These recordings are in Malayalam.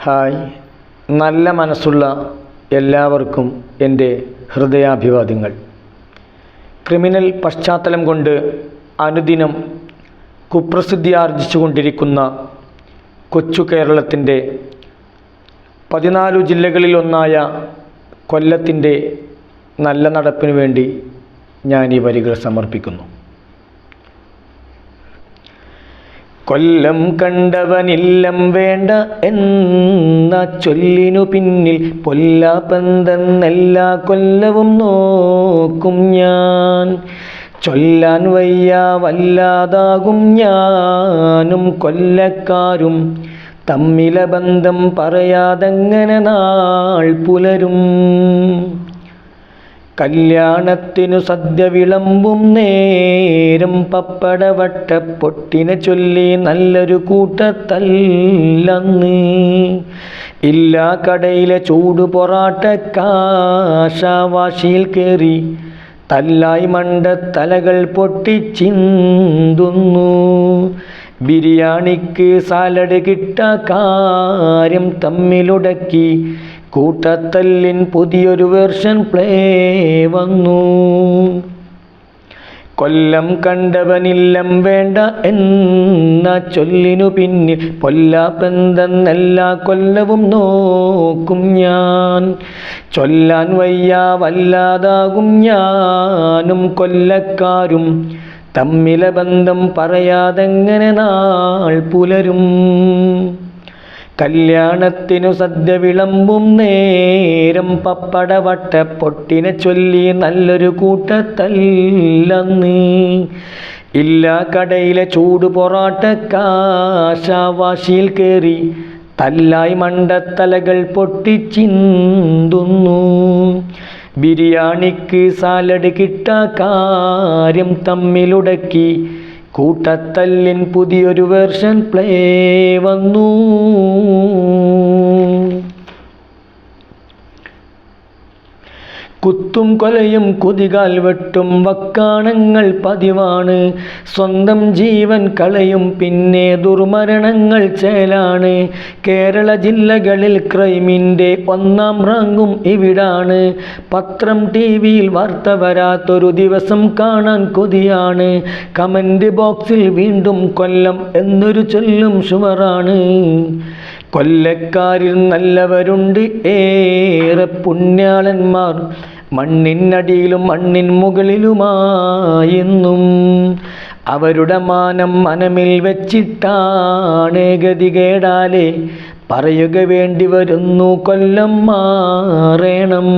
ഹായ്. നല്ല മനസ്സുള്ള എല്ലാവർക്കും എന്റെ ഹൃദയാഭിവാദ്യങ്ങൾ. ക്രിമിനൽ പശ്ചാത്തലം കൊണ്ട് അനുദിനം കുപ്രസിദ്ധി ആർജിച്ചുകൊണ്ടിരിക്കുന്ന കൊച്ചു കേരളത്തിന്റെ പതിനാലു ജില്ലകളിലൊന്നായ കൊല്ലത്തിന്റെ നല്ല നടപ്പിനു വേണ്ടി ഞാൻ ഈ വരികൾ സമർപ്പിക്കുന്നു. കൊല്ലം കണ്ടവനില്ലം വേണ്ട എന്ന ചൊല്ലിനു പിന്നിൽ പൊല്ലാപ്പന്തെന്നെല്ലാ കൊല്ലവും നോക്കും ഞാൻ. ചൊല്ലാൻ വയ്യ വല്ലാതാകും ഞാനും കൊല്ലക്കാരും. തമ്മിലെ ബന്ധം പറയാതെങ്ങനെ നാൾ പുലരും? കല്യാണത്തിനു സദ്യ വിളമ്പും നേരം പപ്പടവട്ട പൊട്ടിനെ ചൊല്ലി നല്ലൊരു കൂട്ടത്തല്ലന്ന്. ഇല്ല കടയിലെ ചൂട് പൊറാട്ട കാശാവാശിയിൽ കയറി തല്ലായി മണ്ട തലകൾ പൊട്ടിച്ചിന്തുന്നു ബിരിയാണിക്ക് സാലഡ് കിട്ട കാര്യം തമ്മിലുടക്കി കൂട്ടത്തല്ലിൻ പുതിയൊരു വേർഷൻ പ്ലേ വന്നു. കൊല്ലം കണ്ടവനില്ലം വേണ്ട എന്ന ചൊല്ലിനു പിന്നിൽ പൊല്ലാപ്പെന്തെന്നെല്ലാ കൊല്ലവും നോക്കും ഞാൻ. ചൊല്ലാൻ വയ്യ വല്ലാതാകും ഞാനും കൊല്ലക്കാരും. തമ്മിലെ ബന്ധം പറയാതെങ്ങനെ നാൾ പുലരും? കല്യാണത്തിനു സദ്യ വിളമ്പും നേരം പപ്പടവട്ട പൊട്ടിനെ ചൊല്ലി നല്ലൊരു കൂട്ടത്തല്ലന്ന്. ഇല്ല കടയിലെ ചൂട് പൊറാട്ട കാശാവാശിയിൽ കയറി തല്ലായി മണ്ടത്തലകൾ പൊട്ടിച്ചിന്തുന്നു ബിരിയാണിക്ക് സാലഡ് കിട്ട കാര്യം തമ്മിലുടക്കി കൂട്ടത്തല്ലിൻ പുതിയൊരു വേർഷൻ പ്ലേ വന്നു. കുത്തും കൊലയും കുതികാൽ വെട്ടും വക്കാണങ്ങൾ പതിവാണ്. സ്വന്തം ജീവൻ കളയും പിന്നെ ദുർമരണങ്ങൾ ചേലാണ്. കേരള ജില്ലകളിൽ ക്രൈമിന്റെ ഒന്നാം റാങ്കും ഇവിടാണ്. പത്രം ടി വിയിൽ വാർത്ത വരാത്തൊരു ദിവസം കാണാൻ കൊതിയാണ്. കമന്റ് ബോക്സിൽ വീണ്ടും കൊല്ലം എന്നൊരു ചൊല്ലും ഷുവറാണ് കൊല്ലക്കാരിൽ നല്ലവരുണ്ട്. ഏറെ പുണ്യാളന്മാർ മണ്ണിനടിയിലും മണ്ണിൻ മുകളിലുമായെന്നും അവരുടെ മാനം മനമിൽ വെച്ചിട്ടാണ് ഗതികേടാലെ പറയുക വേണ്ടി വരുന്നു കൊല്ലം മാറേണം.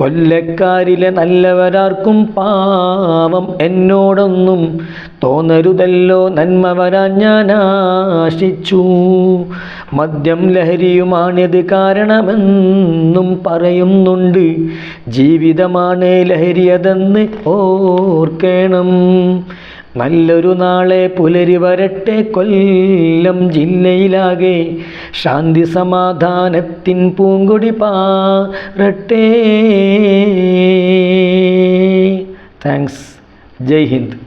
കൊല്ലക്കാരിലെ നല്ലവരാർക്കും പാവം. എന്നോടൊന്നും തോന്നരുതല്ലോ നന്മ വരാൻ ഞാൻ ആശിച്ചു. മദ്യം ലഹരിയുമാണിത് കാരണമെന്നും പറയുന്നുണ്ട്. ജീവിതമാണ് ലഹരിയതെന്ന് ഓർക്കണം. നല്ലൊരു നാളെ പുലരി വരട്ടെ കൊല്ലം ജില്ലയിലാകെ. ശാന്തി സമാധാനത്തിൻ പൂങ്കൊടി പാറട്ടെ. താങ്ക്സ് ജയ് ഹിന്ദ്.